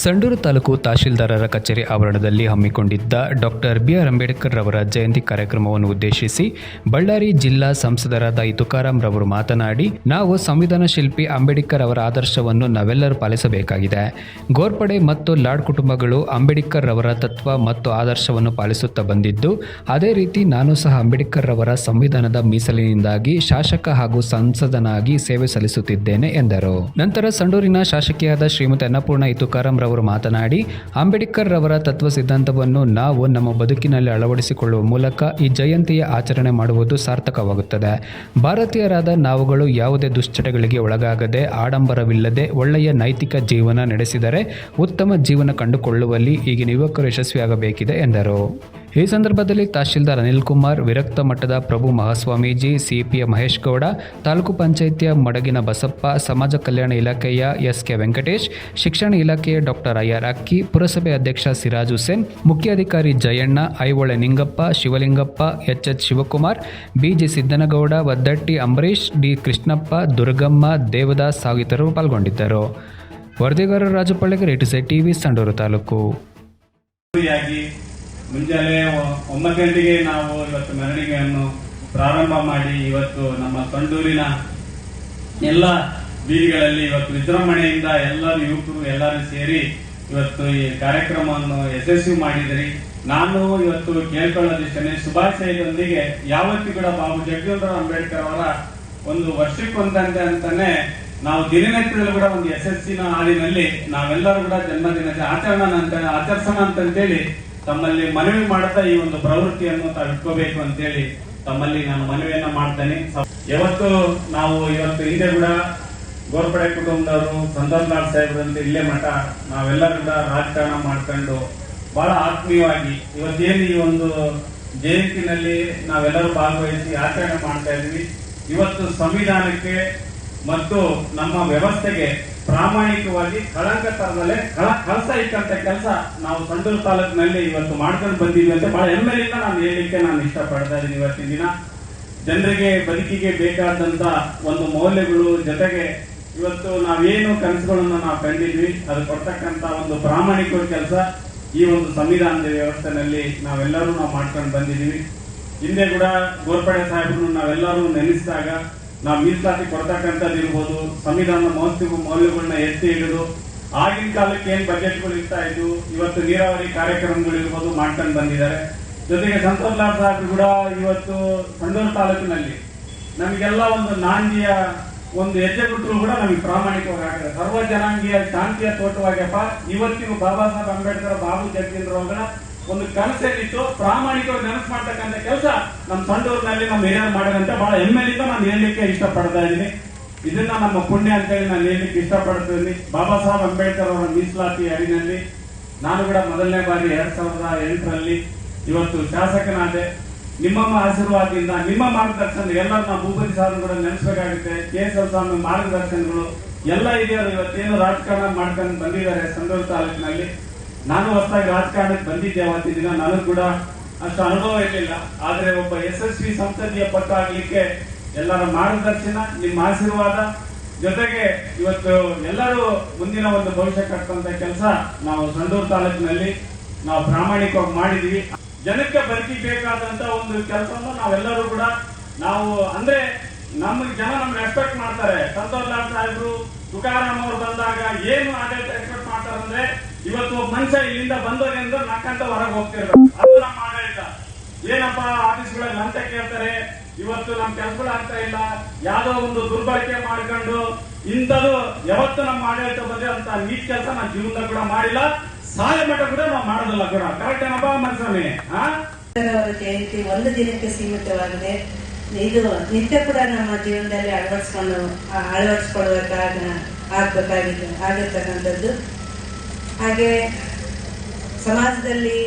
ಸಂಡೂರು ತಾಲೂಕು ತಹಶೀಲ್ದಾರರ ಕಚೇರಿ ಆವರಣದಲ್ಲಿ ಹಮ್ಮಿಕೊಂಡಿದ್ದ ಡಾಕ್ಟರ್ ಬಿ ಆರ್ ಅಂಬೇಡ್ಕರ್ ರವರ ಜಯಂತಿ ಕಾರ್ಯಕ್ರಮವನ್ನು ಉದ್ದೇಶಿಸಿ ಬಳ್ಳಾರಿ ಜಿಲ್ಲಾ ಸಂಸದರಾದ ತುಕಾರಾಂ ರವರು ಮಾತನಾಡಿ, ನಾವು ಸಂವಿಧಾನ ಶಿಲ್ಪಿ ಅಂಬೇಡ್ಕರ್ ಅವರ ಆದರ್ಶವನ್ನು ನಾವೆಲ್ಲರೂ ಪಾಲಿಸಬೇಕಾಗಿದೆ. ಗೋರ್ಪಡೆ ಮತ್ತು ಲಾಡ್ ಕುಟುಂಬಗಳು ಅಂಬೇಡ್ಕರ್ ರವರ ತತ್ವ ಮತ್ತು ಆದರ್ಶವನ್ನು ಪಾಲಿಸುತ್ತಾ ಬಂದಿದ್ದು, ಅದೇ ರೀತಿ ನಾನು ಸಹ ಅಂಬೇಡ್ಕರ್ ರವರ ಸಂವಿಧಾನದ ಮೀಸಲಿನಿಂದಾಗಿ ಶಾಸಕ ಹಾಗೂ ಸಂಸದನಾಗಿ ಸೇವೆ ಸಲ್ಲಿಸುತ್ತಿದ್ದೇನೆ ಎಂದರು. ನಂತರ ಸಂಡೂರಿನ ಶಾಸಕಿಯಾದ ಶ್ರೀಮತಿ ಅನ್ನಪೂರ್ಣ ಇತುಕಾರಂ ರವರು ಮಾತನಾಡಿ, ಅಂಬೇಡ್ಕರ್ ರವರ ತತ್ವ ಸಿದ್ಧಾಂತವನ್ನು ನಾವು ನಮ್ಮ ಬದುಕಿನಲ್ಲಿ ಅಳವಡಿಸಿಕೊಳ್ಳುವ ಮೂಲಕ ಈ ಜಯಂತಿಯ ಆಚರಣೆ ಮಾಡುವುದು ಸಾರ್ಥಕವಾಗುತ್ತದೆ. ಭಾರತೀಯರಾದ ನಾವುಗಳು ಯಾವುದೇ ದುಶ್ಚಟಗಳಿಗೆ ಒಳಗಾಗದೆ, ಆಡಂಬರವಿಲ್ಲದೆ, ಒಳ್ಳೆಯ ನೈತಿಕ ಜೀವನ ನಡೆಸಿದರೆ, ಉತ್ತಮ ಜೀವನ ಕಂಡುಕೊಳ್ಳುವಲ್ಲಿ ಈಗಿನ ಯುವಕರು ಯಶಸ್ವಿಯಾಗಬೇಕಿದೆ ಎಂದರು. ಈ ಸಂದರ್ಭದಲ್ಲಿ ತಹಶೀಲ್ದಾರ್ ಅನಿಲ್ ಕುಮಾರ್ ವಿರಕ್ತ ಮಠದ ಪ್ರಭು ಮಹಾಸ್ವಾಮೀಜಿ ಸಿಪಿಎ ಮಹೇಶ್ ಗೌಡ ತಾಲೂಕು ಪಂಚಾಯಿತಿಯ ಮಡಗಿನ ಬಸಪ್ಪ, ಸಮಾಜ ಕಲ್ಯಾಣ ಇಲಾಖೆಯ ಎಸ್ ಕೆ ವೆಂಕಟೇಶ್, ಶಿಕ್ಷಣ ಇಲಾಖೆಯ ಡಾಕ್ಟರ್ ಐಆರ್ ಅಕ್ಕಿ, ಪುರಸಭೆ ಅಧ್ಯಕ್ಷ ಸಿರಾಜ್ ಹುಸೇನ್ ಮುಖ್ಯಾಧಿಕಾರಿ Jayanna, Aihole Ningappa, Shivalingappa H H Shivakumar, BG Siddanagouda Vaddatti Ambareesh D Krishnappa, Durgamma, Devadas ಸಾಗಿತರು ಪಾಲ್ಗೊಂಡಿದ್ದರು. ವರದಿಗಾರರು ರಾಜಪಳ್ಳಿಗೆ ಪಳ್ಳೆಗರ್ ಎಟು ಸೈ ಟಿವಿ, ಸಂಡೂರು ತಾಲೂಕು. ಮುಂಜಾನೆ ಒಂಬತ್ತು ಗಂಟೆಗೆ ನಾವು ಇವತ್ತು ಮೆರವಣಿಗೆಯನ್ನು ಪ್ರಾರಂಭ ಮಾಡಿ ಇವತ್ತು ನಮ್ಮ ಸಂಡೂರಿನ ಎಲ್ಲ ಬೀದಿಗಳಲ್ಲಿ ಇವತ್ತು ವಿಜೃಂಭಣೆಯಿಂದ ಎಲ್ಲರೂ ಯುವಕರು ಎಲ್ಲರೂ ಸೇರಿ ಇವತ್ತು ಈ ಕಾರ್ಯಕ್ರಮವನ್ನು ಯಶಸ್ವಿ ಮಾಡಿದ್ರಿ. ನಾನು ಇವತ್ತು ಕೇಳ್ಕೊಳ್ಳೋದಿಷ್ಟೇ ಶುಭಾಶಯದೊಂದಿಗೆ ಯಾವತ್ತೂ ಕೂಡ ಬಾಬು ಜಗಜೀವನರಾವ್ ಅಂಬೇಡ್ಕರ್ ಅವರ ಒಂದು ವರ್ಷಕ್ಕೊಂದಂತೆ ಅಂತಾನೆ ನಾವು ದಿನನಿತ್ಯದಲ್ಲಿ ಕೂಡ ಒಂದು ಯಶಸ್ಸಿನ ಹಾಲಿನಲ್ಲಿ ನಾವೆಲ್ಲರೂ ಕೂಡ ಜನ್ಮದಿನ ಆಚರಣ ಅಂತ ಆಚರಿಸೋಣ ಅಂತಂತೇಳಿ ತಮ್ಮಲ್ಲಿ ಮನವಿ ಮಾಡ್ತಾ ಈ ಒಂದು ಪ್ರವೃತ್ತಿಯನ್ನು ತಾವು ಇಟ್ಕೋಬೇಕು ಅಂತೇಳಿ ತಮ್ಮಲ್ಲಿ ನಾನು ಮನವಿಯನ್ನ ಮಾಡ್ತೇನೆ. ಯಾವತ್ತು ನಾವು ಇವತ್ತು ಹಿಂದೆ ಕೂಡ ಗೋರ್ಪಡೆ ಕುಟುಂಬದವರು ಲಾಲ್ ಸಾಹೇಬ್ರಂತೆ ಇಲ್ಲೇ ಮಠ, ನಾವೆಲ್ಲರೂ ಕೂಡ ರಾಜಕಾರಣ ಮಾಡ್ಕೊಂಡು ಬಹಳ ಆತ್ಮೀಯವಾಗಿ ಇವತ್ತೇನು ಈ ಒಂದು ಜಯಂತಿನಲ್ಲಿ ನಾವೆಲ್ಲರೂ ಭಾಗವಹಿಸಿ ಆಚರಣೆ ಮಾಡ್ತಾ ಇದ್ವಿ. ಇವತ್ತು ಸಂವಿಧಾನಕ್ಕೆ ಮತ್ತು ನಮ್ಮ ವ್ಯವಸ್ಥೆಗೆ ಪ್ರಾಮಾಣಿಕವಾಗಿ ಕಳಂಕ ತರದಲ್ಲೇ ಕಳ, ಕಳಸ ಇಟ್ಟಂತ ಕೆಲಸ ನಾವು ಸಂಡೂರು ತಾಲೂಕಿನಲ್ಲಿ ಇವತ್ತು ಮಾಡ್ಕೊಂಡು ಬಂದಿದ್ವಿ ಅಂತ ಬಹಳ ಹೆಮ್ಮೆಯಿಂದ ನಾನು ಹೇಳಲಿಕ್ಕೆ ನಾನು ಇಷ್ಟಪಡ್ತಾ ಇದ್ದೀನಿ ಇವತ್ತಿನ ದಿನ. ಜನರಿಗೆ ಬದುಕಿಗೆ ಬೇಕಾದಂತ ಒಂದು ಮೌಲ್ಯಗಳು ಜೊತೆಗೆ ಇವತ್ತು ನಾವೇನು ಕನಸುಗಳನ್ನು ನಾವು ಕಂಡಿದ್ವಿ, ಅದು ಕೊಡ್ತಕ್ಕಂತ ಒಂದು ಪ್ರಾಮಾಣಿಕ ಕೆಲಸ ಈ ಒಂದು ಸಂವಿಧಾನದ ವ್ಯವಸ್ಥೆನಲ್ಲಿ ನಾವೆಲ್ಲರೂ ನಾವು ಮಾಡ್ಕೊಂಡು ಬಂದಿದ್ದೀವಿ. ಹಿಂದೆ ಕೂಡ ಗೋರ್ಪಡೆ ಸಾಹೇಬರು ನಾವೆಲ್ಲರೂ ನೆನೆಸಿದಾಗ ನಾವು ಮೀಸಲಾತಿ ಕೊಡ್ತಕ್ಕಂಥದ್ದು ಇರ್ಬೋದು, ಸಂವಿಧಾನದ ಮಹತ್ವ ಮೌಲ್ಯಗಳನ್ನ ಎತ್ತಿ ಹಿಡಿದು, ಆಗಿನ ಕಾಲಕ್ಕೆ ಏನ್ ಬಜೆಟ್ಗಳು ಇರ್ತಾ ಇದ್ದು ಇವತ್ತು ನೀರಾವರಿ ಕಾರ್ಯಕ್ರಮಗಳು ಇರ್ಬೋದು ಮಾಡ್ಕೊಂಡು ಬಂದಿದ್ದಾರೆ. ಜೊತೆಗೆ ಸಂತೋಷ್ ಲಾಲ್ ಸಾಹೇಬ್ರು ಕೂಡ ಇವತ್ತು ಸಂಡೂರು ತಾಲೂಕಿನಲ್ಲಿ ನಮಗೆಲ್ಲ ಒಂದು ನಾಂದಿಯ ಒಂದು ಹೆಜ್ಜೆ ಬಿಟ್ಟರು ಕೂಡ ನಮಗೆ ಪ್ರಾಮಾಣಿಕವಾಗಿ ಆಗ್ತದೆ ಸರ್ವ ಜನಾಂಗೀಯ ಶಾಂತಿಯ ತೋಟವಾಗ್ಯಪ್ಪ. ಇವತ್ತಿಗೂ ಬಾಬಾ ಸಾಹೇಬ್ ಅಂಬೇಡ್ಕರ್, ಬಾಬು ಜಗಜೀಂದ್ರ ಒಂದು ಕನಸೇನಿತ್ತು ಪ್ರಾಮಾಣಿಕವಾಗಿ ನೆನಪು ಮಾಡ್ತಕ್ಕಂಥ ಕೆಲಸ ನಮ್ಮ ಸಂಡೂರಿನಲ್ಲಿ ನಮ್ಮ ಹಿರಿಯರು ಮಾಡಿದಂತೆ ಬಹಳ ಹೆಮ್ಮೆಯಿಂದ ನಾನು ಹೇಳಲಿಕ್ಕೆ ಇಷ್ಟಪಡ್ತಾ ಇದ್ದೀನಿ. ಇದನ್ನ ನಮ್ಮ ಪುಣ್ಯ ಅಂತೇಳಿ ನಾನು ಹೇಳಲಿಕ್ಕೆ ಇಷ್ಟಪಡ್ತೀನಿ. ಬಾಬಾ ಸಾಹೇಬ್ ಅಂಬೇಡ್ಕರ್ ಅವರ ಮೀಸಲಾತಿ ಅಡಿನಲ್ಲಿ, ನಾನು ಕೂಡ ಮೊದಲನೇ ಬಾರಿ ಎರಡ್ ಸಾವಿರದ ಎಂಟರಲ್ಲಿ ಇವತ್ತು ಶಾಸಕನಾದೆ. ನಿಮ್ಮಮ್ಮ ಆಶೀರ್ವಾದದಿಂದ, ನಿಮ್ಮ ಮಾರ್ಗದರ್ಶನ ಎಲ್ಲರೂ ನಾವು ಭೂಪತಿ ಸಾರ್ ಕೂಡ ನೆನೆಸ್ಬೇಕಾಗುತ್ತೆ. ಕೆ ಎಸ್ ಸ್ವಾಮಿ ಮಾರ್ಗದರ್ಶನಗಳು ಎಲ್ಲ ಹಿರಿಯರು ಇವತ್ತೇನು ರಾಜಕಾರಣ ಮಾಡ್ಕೊಂಡು ಬಂದಿದ್ದಾರೆ ಸಂಡೂರು ತಾಲೂಕಿನಲ್ಲಿ. ನಾನು ಹೊಸದಾಗಿ ರಾಜಕಾರಣಕ್ಕೆ ಬಂದಿದ್ದೆ ಅವತ್ತಿನ ದಿನ. ನನಗೆ ಕೂಡ ಅಷ್ಟು ಅನುಭವ ಇರಲಿಲ್ಲ. ಆದ್ರೆ ಒಬ್ಬ ಯಶಸ್ವಿ ಸಂಸದೀಯ ಪಟ್ಟ ಆಗ್ಲಿಕ್ಕೆ ಎಲ್ಲರ ಮಾರ್ಗದರ್ಶನ, ನಿಮ್ಮ ಆಶೀರ್ವಾದ, ಜೊತೆಗೆ ಇವತ್ತು ಎಲ್ಲರೂ ಮುಂದಿನ ಒಂದು ಭವಿಷ್ಯ ಕಟ್ಟುವಂತ ಕೆಲಸ ನಾವು ಸಂಡೂರು ತಾಲೂಕಿನಲ್ಲಿ ನಾವು ಪ್ರಾಮಾಣಿಕವಾಗಿ ಮಾಡಿದ್ವಿ. ಜನಕ್ಕೆ ಬದುಕಿ ಬೇಕಾದಂತ ಒಂದು ಕೆಲಸವನ್ನು ನಾವೆಲ್ಲರೂ ಕೂಡ ನಾವು ಅಂದ್ರೆ ನಮ್ಮ ಜನ ನಮ್ಗೆ ರೆಸ್ಪೆಕ್ಟ್ ಮಾಡ್ತಾರೆ. ಸಂತೋಷ್ ಲಾಲ್ ಸಾಹೇಬ್ರು ತುಕಾರಾಮ್ ಅವರು ಬಂದಾಗ ಏನು ಆಡಳಿತ ಎಕ್ಸ್ಪೆಕ್ಟ್ ಮಾಡ್ತಾರೆ ಅಂದ್ರೆ ಇವತ್ತು ಒಬ್ಬ ಮನುಷ್ಯ ಇಲ್ಲಿಂದ ಬಂದೋದ್ರಿಂದ ನಕ್ಕಂತ ಹೊರಗೆ ಹೋಗ್ತಿರ್ಬೇಕು ಅದು ನಮ್ಮ ಆಡಳಿತ. ಏನಪ್ಪ ಆಫೀಸ್ಗಳಲ್ಲಿ ಲಂಚ ಕೇಳ್ತಾರೆ? ಇವತ್ತು ನಮ್ ಕೆಲಸಗಳು ಇಲ್ಲ. ಯಾವ್ದೋ ಒಂದು ದುರ್ಬಳಕೆ ಮಾಡ್ಕೊಂಡು ಇಂಥದ್ದು ಯಾವತ್ತು ನಮ್ಮ ಆಡಳಿತ ಬಂದ್ರೆ ಅಂತ ನೀಟ್ ಕೆಲಸ ನಾನು ಜೀವನ ಕೂಡ ಮಾಡಿಲ್ಲ. ಸಾಲ ಮಟ್ಟ ಕೂಡ ನಾವು ಮಾಡೋದಿಲ್ಲ ಕೂಡ. ಕರೆಕ್ಟ್ ಏನಪ್ಪ ಮನಸ್ಸಾಮಿ ಜಯಂತಿ ಒಂದು ದಿನಕ್ಕೆ ಸೀಮಿತವಾಗಿದೆ. ಇದು ನಿತ್ಯ ಕೂಡ ನಮ್ಮ ಜೀವನದಲ್ಲಿ ಅಳವಡಿಸ್ಕೊಂಡು ಅಳವಡಿಸ್ಕೊಳ್ಬೇಕಾಗ ಆಗ್ಬೇಕಾಗಿದೆ, ಆಗಿರ್ತಕ್ಕಂಥದ್ದು. ಹಾಗೆ ಸಮಾಜದಲ್ಲಿ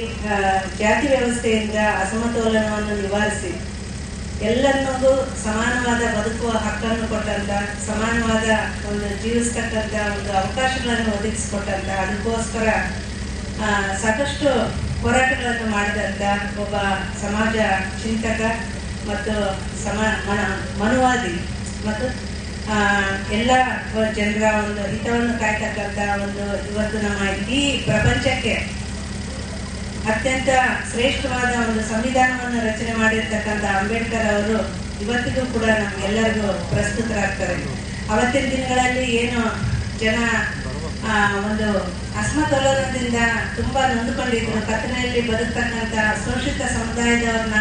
ಜಾತಿ ವ್ಯವಸ್ಥೆಯಿಂದ ಅಸಮತೋಲನವನ್ನು ನಿವಾರಿಸಿ ಎಲ್ಲರಿಗೂ ಸಮಾನವಾದ ಬದುಕುವ ಹಕ್ಕನ್ನು ಕೊಟ್ಟಂತ, ಸಮಾನವಾದ ಒಂದು ಜೀವಿಸ್ತಕ್ಕಂಥ ಒಂದು ಅವಕಾಶಗಳನ್ನು ಒದಗಿಸಿಕೊಟ್ಟಂತ, ಅದಕ್ಕೋಸ್ಕರ ಸಾಕಷ್ಟು ಹೋರಾಟಗಳನ್ನು ಮಾಡಿದಂಥ ಒಬ್ಬ ಸಮಾಜ ಚಿಂತಕ ಮತ್ತು ಸಮ, ಮನ, ಮನುವಾದಿ ಮತ್ತು ಎಲ್ಲ ಜನರ ಒಂದು ಹಿತವನ್ನು ಕಾಯ್ತಕ್ಕಂಥ ಒಂದು ಇವತ್ತು ನಮ್ಮ ಇಡೀ ಪ್ರಪಂಚಕ್ಕೆ ಅತ್ಯಂತ ಶ್ರೇಷ್ಠವಾದ ಒಂದು ಸಂವಿಧಾನವನ್ನು ರಚನೆ ಮಾಡಿರ್ತಕ್ಕಂಥ ಅಂಬೇಡ್ಕರ್ ಅವರು ಇವತ್ತಿಗೂ ಕೂಡ ನಮ್ಗೆಲ್ಲರಿಗೂ ಪ್ರಸ್ತುತರಾಗ್ತಾರೆ. ಅವತ್ತಿನ ದಿನಗಳಲ್ಲಿ ಏನು ಜನ ಒಂದು ಅಸಮತೋಲನದಿಂದ ತುಂಬಾ ನೊಂದುಕೊಂಡಿದ್ರು. ಕತ್ತಲೆಯಲ್ಲಿ ಬದುಕ್ತಕ್ಕಂಥ ಶೋಷಿತ ಸಮುದಾಯದವ್ರನ್ನ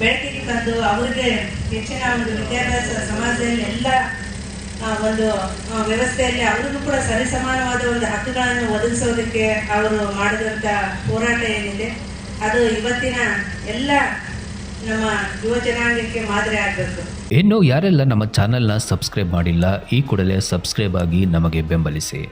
ಬೆಳಕಿಗೆ ತಂದು ಅವರಿಗೆ ಹೆಚ್ಚಿನ ಒಂದು ವಿದ್ಯಾಭ್ಯಾಸ ಸಮಾಜದಲ್ಲಿ ಎಲ್ಲ ಒಂದು ವ್ಯವಸ್ಥೆಯಲ್ಲಿ ಅವರಿಗೂ ಕೂಡ ಸರಿಸಮಾನವಾದ ಒಂದು ಹಕ್ಕುಗಳನ್ನು ಒದಗಿಸೋದಕ್ಕೆ ಅವರು ಮಾಡಿದಂಥ ಹೋರಾಟ ಏನಿದೆ, ಅದು ಇವತ್ತಿನ ಎಲ್ಲ ನಮ್ಮ ಯುವ ಜನಾಂಗಕ್ಕೆ ಮಾದರಿ ಆಗಬೇಕು. ಇನ್ನು ಯಾರೆಲ್ಲ ನಮ್ಮ ಚಾನೆಲ್ನ ಸಬ್ಸ್ಕ್ರೈಬ್ ಮಾಡಿಲ್ಲ, ಈ ಕೂಡಲೇ ಸಬ್ಸ್ಕ್ರೈಬ್ ಆಗಿ ನಮಗೆ ಬೆಂಬಲಿಸಿ.